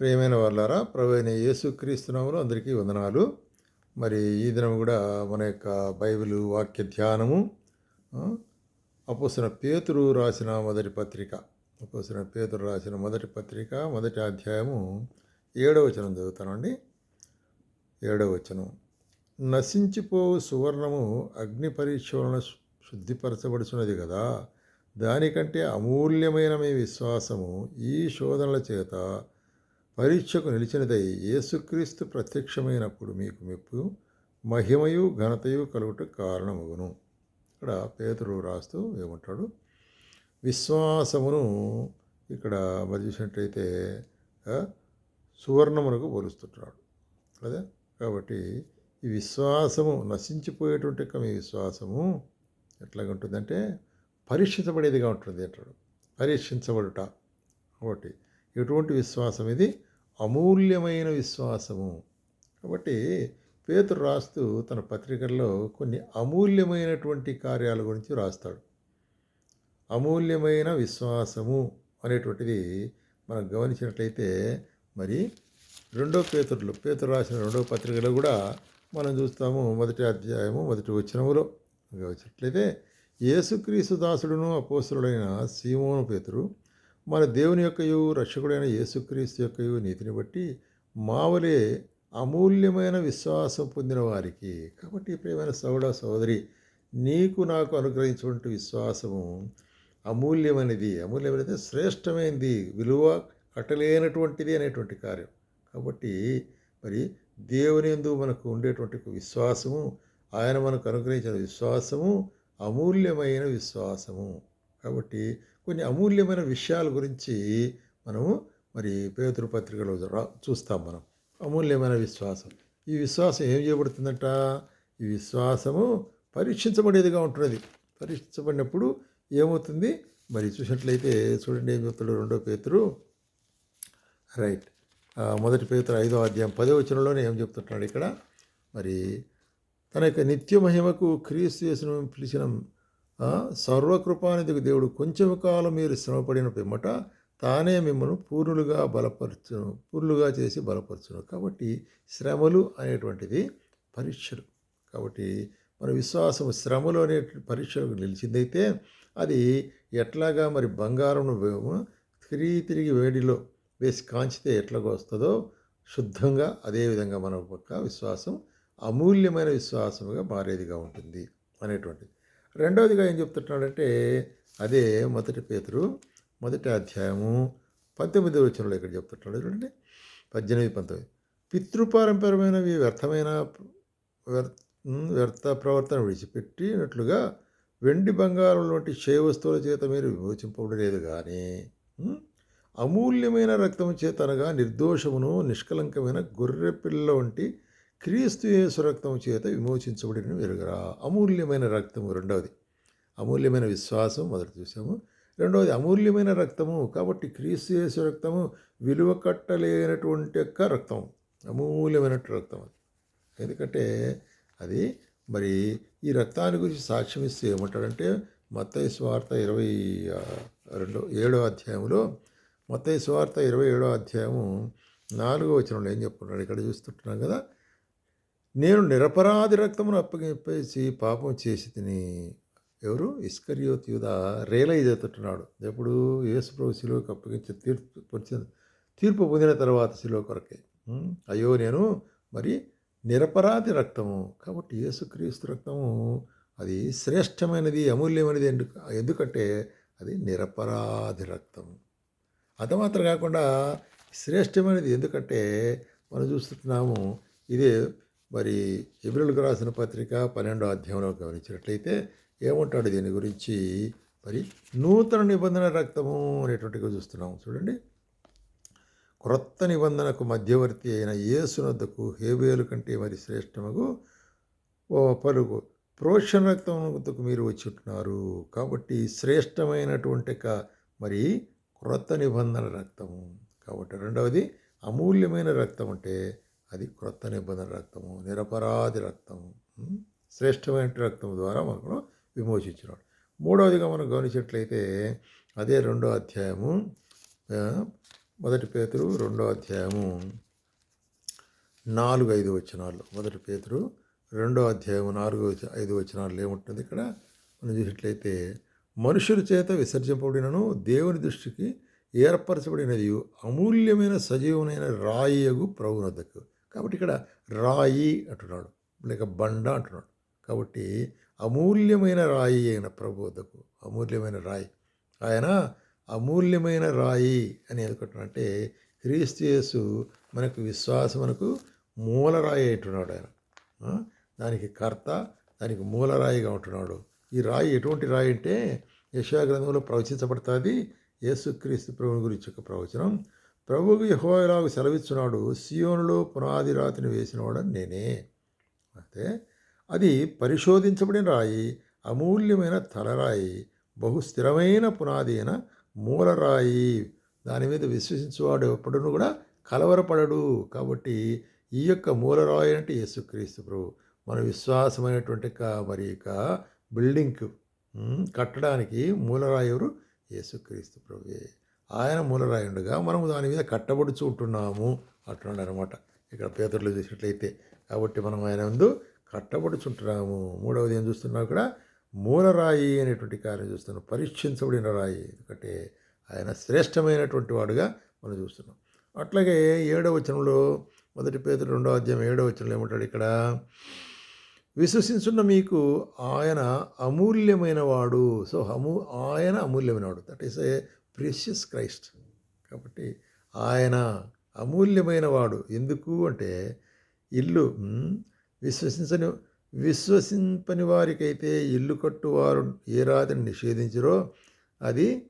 ప్రియమైన వాళ్ళారా ప్రవీణ యేసుక్రీస్తునాములు అందరికీ వందనాలు. మరి ఈ దినం కూడా మన యొక్క బైబిల్ వాక్య ధ్యానము అపోసిన పేతురు రాసిన మొదటి పత్రిక అపోసిన పేతురు రాసిన మొదటి పత్రిక మొదటి అధ్యాయము ఏడవ వచనం చదువుతానండి. ఏడవ వచనం. నశించిపోవు సువర్ణము అగ్ని పరీక్ష వలన శుద్ధిపరచబడుచున్నది కదా దానికంటే అమూల్యమైన మీ విశ్వాసము ఈ శోధనల చేత పరీక్షకు నిలిచినదై యేసుక్రీస్తు ప్రత్యక్షమైనప్పుడు మీకు మెప్పు మహిమయు ఘనతయు కలుగుట కారణమగును. ఇక్కడ పేతుడు రాస్తూ ఏమంటాడు? విశ్వాసమును ఇక్కడ మరి చూసినట్టయితే సువర్ణమునకు పోలుస్తుంటాడు. అదే కాబట్టి ఈ విశ్వాసము నశించిపోయేటువంటి యొక్క మీ విశ్వాసము ఎట్లాగా ఉంటుందంటే పరీక్షించబడేదిగా ఉంటుంది అంటాడు. పరీక్షించబడుట. కాబట్టి ఎటువంటి విశ్వాసం ఇది అమూల్యమైన విశ్వాసము. కాబట్టి పేతురు రాస్తూ తన పత్రికల్లో కొన్ని అమూల్యమైనటువంటి కార్యాల గురించి రాస్తాడు. అమూల్యమైన విశ్వాసము అనేటువంటిది మనం గమనించినట్లయితే మరి రెండో పేతురులు పేతురు రాసిన రెండో పత్రికలో కూడా మనం చూస్తాము మొదటి అధ్యాయము మొదటి వచనములో. వచ్చినట్లయితే యేసుక్రీస్తు దాసుడును అపోసురుడైన సీమోను పేతురు మన దేవుని యొక్కయు రక్షకుడైన యేసుక్రీస్తు యొక్కయు నీతిని బట్టి మావలే అమూల్యమైన విశ్వాసం పొందిన వారికి. కాబట్టి ప్రియమైన సౌడ సోదరి నీకు నాకు అనుగ్రహించినటువంటి విశ్వాసము అమూల్యమైనది. అమూల్యమైనది శ్రేష్టమైనది విలువ కట్టలేనటువంటిది అనేటువంటి కార్యం. కాబట్టి మరి దేవుని ఎందు మనకు ఉండేటువంటి విశ్వాసము ఆయన మనకు అనుగ్రహించిన విశ్వాసము అమూల్యమైన విశ్వాసము. కాబట్టి కొన్ని అమూల్యమైన విషయాల గురించి మనము మరి పేతురు పత్రికలో రా- చూస్తాం మనం. అమూల్యమైన విశ్వాసం. ఈ విశ్వాసం ఏం చేయబడుతుందంట? ఈ విశ్వాసము పరీక్షించబడేదిగా ఉంటున్నది. పరీక్షించబడినప్పుడు ఏమవుతుంది? మరి చూసినట్లయితే చూడండి ఏం చెప్తాడు రెండో పేతురు. రైట్. మొదటి పేతురు ఐదో అధ్యాయం పదో వచనంలోనే ఏం చెప్తుంటున్నాడు ఇక్కడ? మరి తన యొక్క నిత్య మహిమకు క్రీస్తు చేసిన పిలిచిన సర్వకృపానిధికి దేవుడు కొంచెం కాలం మీరు శ్రమపడిన పిమ్మట తానే మిమ్మల్ని పూర్ణులుగా బలపరచును పూర్ణులుగా చేసి బలపరచును. కాబట్టి శ్రమలు అనేటువంటిది పరీక్షలు. కాబట్టి మన విశ్వాసం శ్రమలు అనే పరీక్షలకు నిలిచిందైతే అది ఎట్లాగా మరి బంగారం తిరిగి తిరిగి వేడిలో వేసి కాంచితే ఎట్లాగో వస్తుందో శుద్ధంగా అదేవిధంగా మన యొక్క విశ్వాసం అమూల్యమైన విశ్వాసముగా మారేదిగా ఉంటుంది అనేటువంటిది. రెండవదిగా ఏం చెప్తున్నాడంటే అదే మొదటి పేతురు మొదటి అధ్యాయము పంతొమ్మిది వచనంలో ఇక్కడ చెప్తున్నాడు చూడండి. పద్దెనిమిది పంతొమ్మిది. పితృపారంపరమైనవి వ్యర్థమైన వ్యర్థ ప్రవర్తన విడిచిపెట్టినట్లుగా వెండి బంగారం వంటి క్షయ వస్తువుల చేత మీరు విమోచింపబడలేదు కానీ అమూల్యమైన రక్తము చేత అనగా నిర్దోషమును నిష్కలంకమైన గొర్రెపిల్ల వంటి క్రీస్తు యేసు రక్తం చేత విమోచించబడిన వెరుగరా అమూల్యమైన రక్తము రెండవది. అమూల్యమైన విశ్వాసం మొదటి చూసాము. రెండవది అమూల్యమైన రక్తము కాబట్టి క్రీస్తు యేసు రక్తము విలువ కట్టలేనటువంటి యొక్క రక్తం. అమూల్యమైన రక్తం అది. ఎందుకంటే అది మరి ఈ రక్తాన్ని గురించి సాక్ష్యం ఇస్తే ఏమంటాడంటే మత్తయి స్వార్థ ఇరవై రెండో ఏడో అధ్యాయంలో మత్తయి స్వార్థ ఇరవై ఏడో అధ్యాయము నాలుగో వచ్చిన ఏం చెప్తున్నాడు? ఇక్కడ చూస్తుంటున్నాం కదా. నేను నిరపరాధి రక్తమును అప్పగింపేసి పాపం చేసి తిని ఎవరు? ఇస్కరియోత్ యూద రియలైజ్ అవుతుంటున్నాడు ఎప్పుడు యేసుప్రభు శిలువకు అప్పగించి తీర్పు పొందిన తీర్పు పొందిన తర్వాత శిలువ కొరకే. అయ్యో నేను మరి నిరపరాధి రక్తము. కాబట్టి యేసుక్రీస్తు రక్తము అది శ్రేష్టమైనది అమూల్యమైనది ఎందుకు ఎందుకంటే అది నిరపరాధి రక్తం అది మాత్రం కాకుండా శ్రేష్టమైనది ఎందుకంటే మనం చూస్తున్నాము ఇదే మరి ఎబ్రిల్కి రాసిన పత్రిక పన్నెండో అధ్యాయంలో గమనించినట్లయితే ఏమంటాడు దీని గురించి? మరి నూతన నిబంధన రక్తము అనేటువంటిగా చూస్తున్నాము చూడండి. క్రొత్త నిబంధనకు మధ్యవర్తి అయిన యేసునద్దకు హేబేలు కంటే మరి శ్రేష్టమగు ఓ పలుగు ప్రోక్షణ రక్తముకు మీరు వచ్చింటున్నారు కాబట్టి శ్రేష్టమైనటువంటి మరి క్రొత్త నిబంధన రక్తము. కాబట్టి రెండవది అమూల్యమైన రక్తం అంటే అది క్రొత్త నిబంధన రక్తము నిరపరాధి రక్తము శ్రేష్టమైన రక్తం ద్వారా మనకు విమోచించినాడు మూడవదిగా మనం గమనించినట్లయితే అదే రెండో అధ్యాయము మొదటి పేతురు రెండో అధ్యాయము నాలుగు ఐదు వచనాలు. మొదటి పేతురు రెండో అధ్యాయం నాలుగు ఐదు వచనాలు ఏముంటుంది ఇక్కడ? మనం చూసినట్లయితే మనుషుల చేత విసర్జింపబడినను దేవుని దృష్టికి ఏర్పరచబడినది అమూల్యమైన సజీవమైన రాయగు ప్రభునద్దకు కాబట్టి ఇక్కడ రాయి అంటున్నాడు లేక బండ అంటున్నాడు. కాబట్టి అమూల్యమైన రాయి అయిన ప్రభు వద్దకు అమూల్యమైన రాయి. ఆయన అమూల్యమైన రాయి అని ఎందుకంటున్నాడంటే క్రీస్తు యేసు మనకు విశ్వాసమునకు మూలరాయి అంటున్నాడు ఆయన. దానికి కర్త దానికి మూలరాయిగా ఉంటున్నాడు. ఈ రాయి ఎటువంటి రాయి అంటే యశా గ్రంథంలో ప్రవచించబడుతుంది యేసుక్రీస్తు ప్రభుని గురించి ఒక ప్రవచనం. ప్రభువుకు యహోలాగు సెలవిచ్చున్నాడు. సియోనులో పునాది రాతిని వేసినవాడని నేనే. అయితే అది పరిశోధించబడిన రాయి అమూల్యమైన తలరాయి బహు స్థిరమైన పునాది అయిన మూలరాయి. దాని మీద విశ్వసించేవాడు ఎప్పుడూ కూడా కలవరపడడు. కాబట్టి ఈ యొక్క మూలరాయి అంటే యేసుక్రీస్తు ప్రభు. మన విశ్వాసమైనటువంటి క మరి ఇక బిల్డింగ్కు కట్టడానికి మూలరాయి ఎవరు? యేసుక్రీస్తు ప్రభువే. ఆయన మూలరాయి మనము దాని మీద కట్టబడుచు ఉంటున్నాము అంటున్నాడు అనమాట ఇక్కడ పేదలు చూసినట్లయితే. కాబట్టి మనం ఆయన ముందు కట్టబడుచుంటున్నాము మూడవది ఏం చూస్తున్నాం ఇక్కడ? మూలరాయి అనేటువంటి కార్యం చూస్తున్నాం. పరీక్షించబడిన రాయి ఎందుకంటే ఆయన శ్రేష్టమైనటువంటి వాడుగా మనం చూస్తున్నాం. అట్లాగే ఏడవ వచనంలో మొదటి పేదలు రెండవ అధ్యాయం ఏడవ వచనంలో ఏమంటాడు ఇక్కడ? విశ్వసించున్న మీకు ఆయన అమూల్యమైన వాడు. సో అమూ ఆయన అమూల్యమైన వాడు. That is a precious Christ. కాబట్టి ఆయన అమూల్యమైన వాడు. ఎందుకు అంటే ఇల్లు విశ్వసించని విశ్వసింపని వారికైతే ఇల్లు కట్టువారు ఏ రాతిని నిషేధించరో అది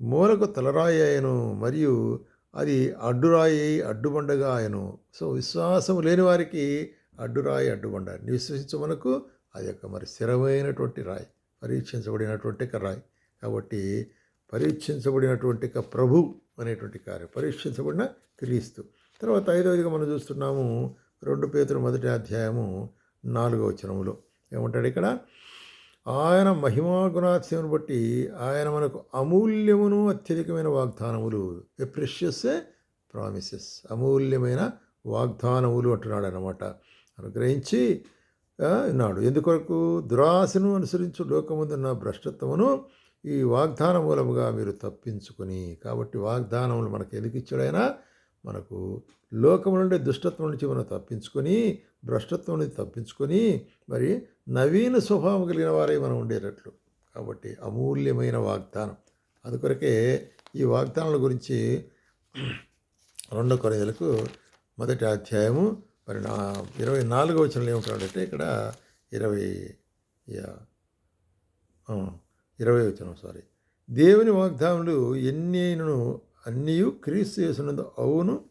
మూలకు తలరాయి ఆయను మరియు అది అడ్డురాయి అడ్డుబండగా ఆయను సో విశ్వాసం లేని వారికి అడ్డురాయి అడ్డుబండ విశ్వసించమనకు అది ఒక మరి స్థిరమైనటువంటి రాయి పరీక్షించబడినటువంటి ఒక రాయి. కాబట్టి పరీక్షించబడినటువంటి ప్రభు అనేటువంటి కార్యం పరీక్షించబడిన క్రీస్తు. తర్వాత ఐదవదిగా మనం చూస్తున్నాము రెండు పేతుల మొదటి అధ్యాయము నాలుగవ వచనములో. ఏమంటాడు ఇక్కడ? ఆయన మహిమా గుణాత్యమును బట్టి ఆయన మనకు అమూల్యమును అత్యధికమైన వాగ్దానములు ఏ ప్రెషియస్ ప్రామిసెస్ అమూల్యమైన వాగ్దానములు అంటున్నాడు అనమాట అనుగ్రహించి ఉన్నాడు. ఎందుకొరకు? దురాశను అనుసరించు లోకముందున్న భ్రష్టత్వమును ఈ వాగ్దాన మూలముగా మీరు తప్పించుకొని కాబట్టి వాగ్దానములు మనకు ఎందుకు ఇచ్చాడైనా మనకు లోకము నుండి దుష్టత్వం నుంచి మనం తప్పించుకొని భ్రష్టత్వం నుంచి తప్పించుకొని మరి నవీన స్వభావం కలిగిన వారే మనం ఉండేటట్లు. కాబట్టి అమూల్యమైన వాగ్దానం. అందుకొరకే ఈ వాగ్దానాల గురించి రెండో కొరదలకు మొదటి అధ్యాయము మరి నా ఇరవై నాలుగో వచనంలో ఏమంటాడంటే ఇక్కడ ఇరవై యా, ఇరవై వచనం సారీ దేవుని వాగ్దానములు ఎన్ని అయినను అన్నీ క్రీస్తు చేసినందు అవును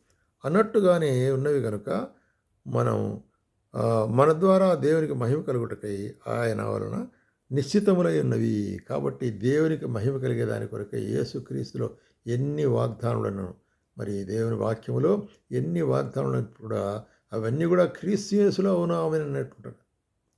అన్నట్టుగానే ఉన్నవి కనుక మనం మన ద్వారా దేవునికి మహిమ కలుగుటకై ఆయన వలన నిశ్చితములై ఉన్నవి. కాబట్టి దేవునికి మహిమ కలిగే దాని కొరకై యేసుక్రీస్తులో ఎన్ని వాగ్దానులను మరి దేవుని వాక్యములో ఎన్ని వాగ్దానులను కూడా అవన్నీ కూడా క్రీస్తు యేసులో అవునామని అన్నట్టుంటారు.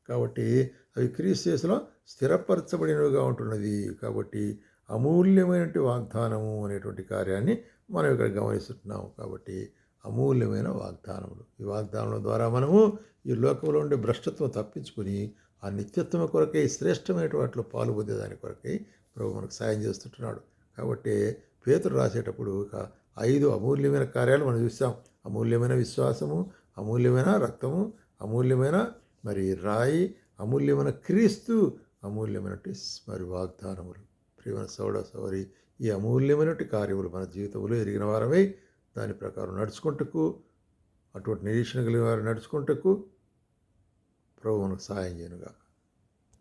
కాబట్టి అవి క్రీస్తులో స్థిరపరచబడినవిగా ఉంటున్నది. కాబట్టి అమూల్యమైనటువంటి వాగ్దానము అనేటువంటి కార్యాన్ని మనం ఇక్కడ గమనిస్తున్నాము. కాబట్టి అమూల్యమైన వాగ్దానములు. ఈ వాగ్దానముల ద్వారా మనము ఈ లోకంలో ఉండే భ్రష్టత్వం తప్పించుకుని ఆ నిత్యత్వం కొరకై శ్రేష్టమైన వాటిలో పాలు పొందేదాని కొరకై ప్రభు మనకు సాయం చేస్తుంటున్నాడు కాబట్టి పేతులు రాసేటప్పుడు ఒక ఐదు అమూల్యమైన కార్యాలు మనం చూసాం. అమూల్యమైన విశ్వాసము అమూల్యమైన రక్తము అమూల్యమైన మరి రాయి అమూల్యమైన క్రీస్తు అమూల్యమైనటువంటి మరి వాగ్దానములు. ప్రియమైన సౌడ సౌరి ఈ అమూల్యమైనటువంటి కార్యములు మన జీవితంలో ఎరిగిన వారమై దాని ప్రకారం నడుచుకుంటకు అటువంటి నిరీక్షణ కలిగిన వారు నడుచుకుంటకు ప్రభు మనకు సహాయం చేయనుగా